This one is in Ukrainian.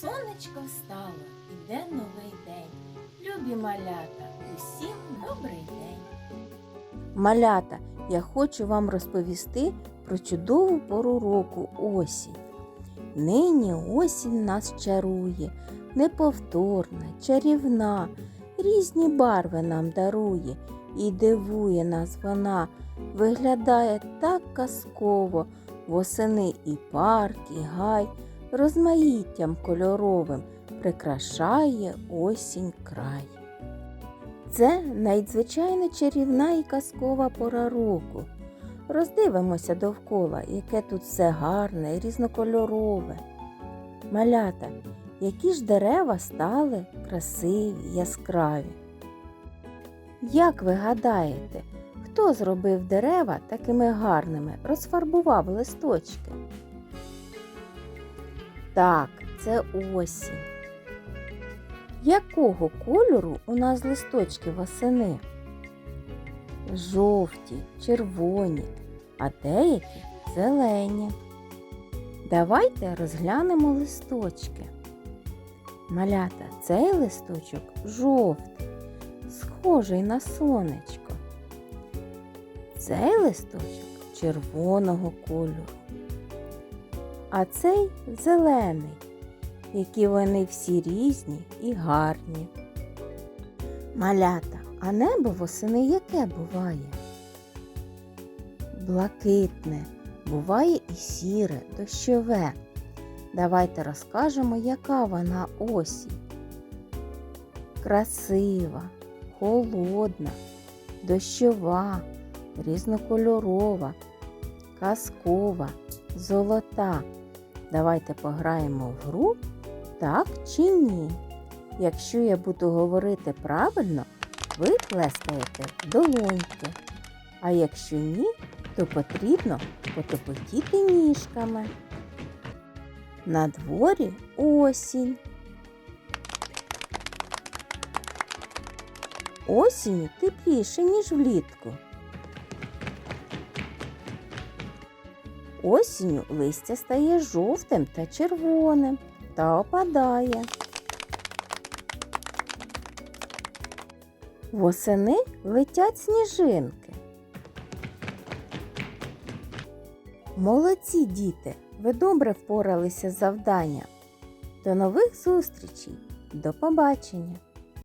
сонечко встало, іде новий день. Любі малята, усім добрий день. Малята, я хочу вам розповісти про чудову пору року осінь. Нині осінь нас чарує, неповторна, чарівна, різні барви нам дарує і дивує нас вона, виглядає так казково, восени і парк, і гай, розмаїттям кольоровим прикрашає осінь край. Це надзвичайно чарівна і казкова пора року. Роздивимося довкола, яке тут все гарне і різнокольорове. Малята, які ж дерева стали красиві, яскраві. Як ви гадаєте, хто зробив дерева такими гарними, розфарбував листочки? Так, це осінь. Якого кольору у нас листочки восени? Жовті, червоні, а деякі зелені. Давайте розглянемо листочки. Малята, цей листочок жовтий, схожий на сонечко. Цей листочок червоного кольору. А цей зелений які вони всі різні і гарні. Малята, а небо восени яке буває? Блакитне, буває і сіре, дощове. Давайте розкажемо, яка вона осінь. Красива, холодна, дощова, різнокольорова, казкова, золота. Давайте пограємо в гру так чи ні. Якщо я буду говорити правильно, ви плескаєте долоньки. А якщо ні, то потрібно потопотіти ніжками. На дворі осінь. Осінню тепліше, ніж влітку. Осінню листя стає жовтим та червоним та опадає. Восени летять сніжинки. Молодці діти! Ви добре впоралися з завданням. До нових зустрічей! До побачення!